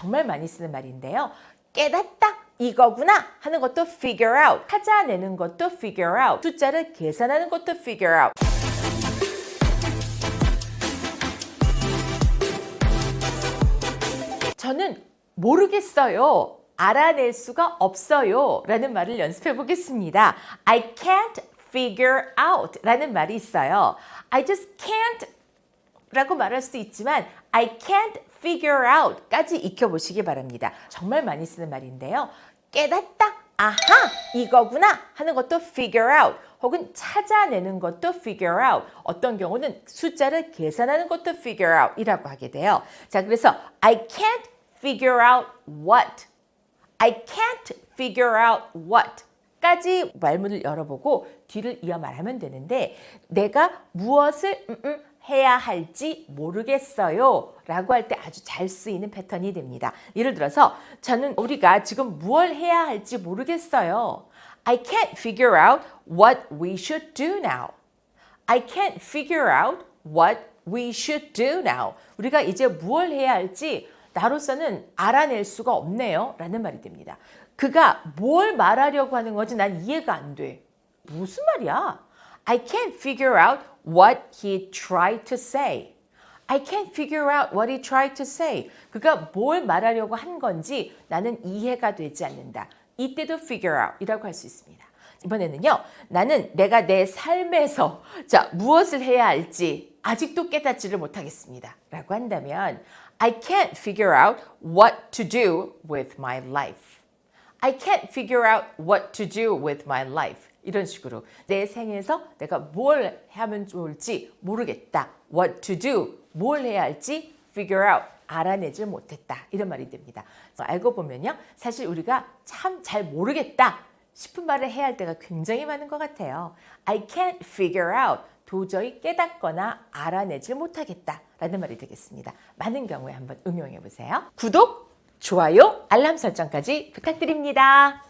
정말 많이 쓰는 말인데요. 깨닫다 이거구나 하는 것도 figure out. 찾아내는 것도 figure out. 숫자를 계산하는 것도 figure out. 저는 모르겠어요. 알아낼 수가 없어요. 라는 말을 연습해 보겠습니다. I can't figure out 라는 말이 있어요. I just can't 라고 말할 수도 있지만 I can't figure out 까지 익혀보시기 바랍니다. 정말 많이 쓰는 말인데요. 깨닫다, 아하, 이거구나 하는 것도 figure out 혹은 찾아내는 것도 figure out 어떤 경우는 숫자를 계산하는 것도 figure out 이라고 하게 돼요. 자, 그래서 I can't figure out what I can't figure out what 까지 말문을 열어보고 뒤를 이어 말하면 되는데 내가 무엇을 음, 음, 해야 할지 모르겠어요 라고 할 때 아주 잘 쓰이는 패턴이 됩니다. 예를 들어서 저는 우리가 지금 무엇을 해야 할지 모르겠어요. I can't figure out what we should do now. I can't figure out what we should do now. 우리가 이제 무엇을 해야 할지 나로서는 알아낼 수가 없네요. 라는 말이 됩니다. 그가 뭘 말하려고 하는 건지 난 이해가 안 돼. 무슨 말이야? I can't figure out what he tried to say. I can't figure out what he tried to say. 그가 뭘 말하려고 한 건지 나는 이해가 되지 않는다. 이때도 figure out 이라고 할 수 있습니다. 이번에는요, 나는 내가 내 삶에서 자, 무엇을 해야 할지 아직도 깨닫지를 못하겠습니다. 라고 한다면, I can't figure out what to do with my life. I can't figure out what to do with my life. 이런 식으로 내 생에서 내가 뭘 하면 좋을지 모르겠다. What to do. 뭘 해야 할지 figure out. 알아내질 못했다. 이런 말이 됩니다. 알고 보면요. 사실 우리가 참 잘 모르겠다 싶은 말을 해야 할 때가 굉장히 많은 것 같아요. I can't figure out. 도저히 깨닫거나 알아내질 못하겠다. 라는 말이 되겠습니다. 많은 경우에 한번 응용해 보세요. 구독, 좋아요, 알람 설정까지 부탁드립니다.